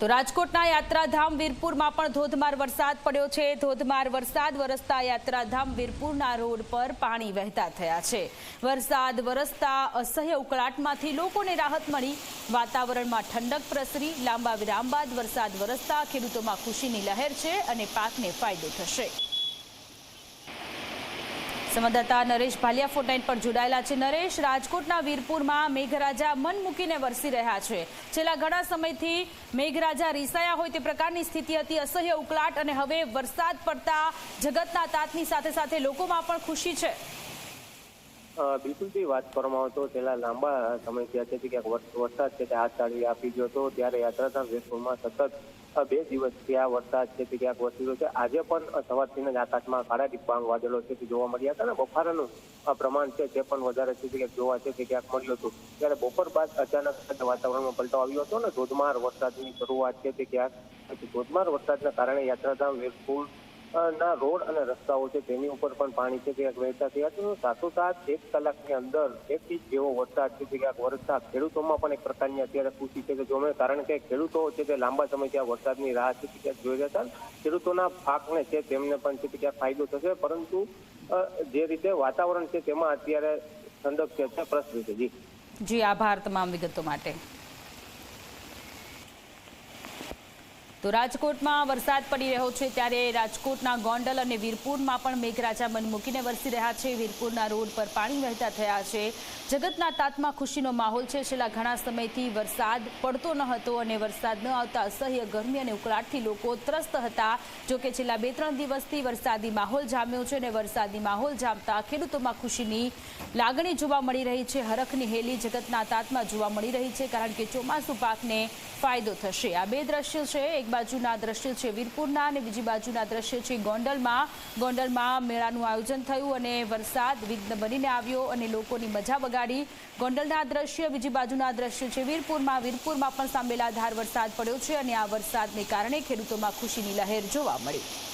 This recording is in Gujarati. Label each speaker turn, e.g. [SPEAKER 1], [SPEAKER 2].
[SPEAKER 1] તો રાજકોટના યાત્રાધામ વીરપુરમાં પણ ધોધમાર વરસાદ પડ્યો છે. ધોધમાર વરસાદ વરસતા યાત્રાધામ વીરપુરના રોડ પર પાણી વહેતા થયા છે. વરસાદ વરસતા અસહ્ય ઉકળાટમાંથી લોકોને રાહત મળી. વાતાવરણમાં ઠંડક પ્રસરી, લાંબા વિરામ બાદ વરસાદ વરસતા ખેડૂતોમાં ખુશીની લહેર છે અને પાકને ફાયદો થશે. સંવાદદાતા નરેશ ભાલિયા ફોટાઈન પર જોડાયેલા છે. નરેશ, રાજકોટના વીરપુરમાં મેઘરાજા મન મૂકીને વરસી રહ્યા છે. છેલ્લા ઘણા સમયથી મેઘરાજા રીસાયા હોય તે પ્રકારની સ્થિતિ હતી. અસહ્ય ઉકળાટ અને હવે વરસાદ પડતા જગતના તાતની સાથે સાથે લોકોમાં પણ ખુશી છે.
[SPEAKER 2] અ, બિલકુલથી વાત કરવામાં આવે તો છેલ્લા લાંબા સમયથી છે ક્યાંક વરસાદ છે તે ચાળી આપી ગયો હતો ત્યારે યાત્રાધામ વીરપુરમાં સતત બે દિવસથી આ વરસાદ છે તે ક્યાંક વરસી રહ્યો છે. આજે પણ સવારથી જ આકાશમાં કાળા ડિબાંગ વાદળો છે તે જોવા મળ્યા હતા અને બફારાનું પ્રમાણ છે તે પણ વધારે છે ક્યાંક જોવા છે તે ક્યાંક મળ્યું હતું. ત્યારે બપોર બાદ અચાનક વાતાવરણમાં પલટો આવ્યો હતો અને ધોધમાર વરસાદની શરૂઆત છે તે ક્યાંક ધોધમાર વરસાદના કારણે યાત્રાધામ અ, ના, રોડ અને રસ્તાઓ છે, તેની ઉપર પણ પાણી છે, ક્યાંક વહેતા થયા છે સાથોસાથ એક કલાકની અંદર એક ઇંચ જેવો વરસાદ છે, ક્યાંક વરસતા ખેડૂતોમાં પણ એક પ્રકારની અત્યારે ખુશી છે કે જો કારણ કે ખેડૂતો છે તે લાંબા સમયથી આ વરસાદની રાહ છે ક્યાંક જોઈ રહ્યા હતા. ખેડૂતોના પાકને છે, તેમને પણ છે ક્યાંક ફાયદો થશે, પરંતુ જે રીતે વાતાવરણ છે, તેમાં અત્યારે ઠંડક છે, પ્રશ્ન છે. જી.
[SPEAKER 1] જી, આભાર તમામ વિગતો માટે. તો રાજકોટમાં વરસાદ પડી રહ્યો છે ત્યારે રાજકોટના ગોંડલ અને વીરપુરમાં પણ મેઘરાજા મન મૂકીને વરસી રહ્યા છે. વીરપુરના રોડ પર પાણી વહેતા થયા છે. જગતના તાતમાં ખુશીનો માહોલ છે. છેલ્લા ઘણા સમયથી વરસાદ પડતો ન હતો અને વરસાદ ન આવતા અસહ્ય ગરમી અને ઉકળાટથી લોકો ત્રસ્ત હતા. જોકે છેલ્લા બે ત્રણ દિવસથી વરસાદી માહોલ જામ્યો છે અને વરસાદી માહોલ જામતા ખેડૂતોમાં ખુશીની લાગણી જોવા મળી રહી છે. હરખની હેલી જગતના તાતમાં જોવા મળી રહી છે. કારણ કે ચોમાસુ પાકને ફાયદો થશે. આ બે દ્રશ્યો છે. એક બાજુના દ્રશ્ય છે વીરપુરના અને બીજી બાજુના દ્રશ્ય છે ગોંડલમાં. ગોંડલમાં મેળાનું આયોજન થયું અને વરસાદ વિઘ્ન બનીને આવ્યો અને લોકોની મજા બગાડી. ગોંડલના દ્રશ્ય, બીજી બાજુના દ્રશ્ય છે વીરપુરમાં. વીરપુરમાં પણ સાંભેલાધાર વરસાદ પડ્યો છે અને આ વરસાદને કારણે ખેડૂતોમાં ખુશીની લહેર જોવા મળી.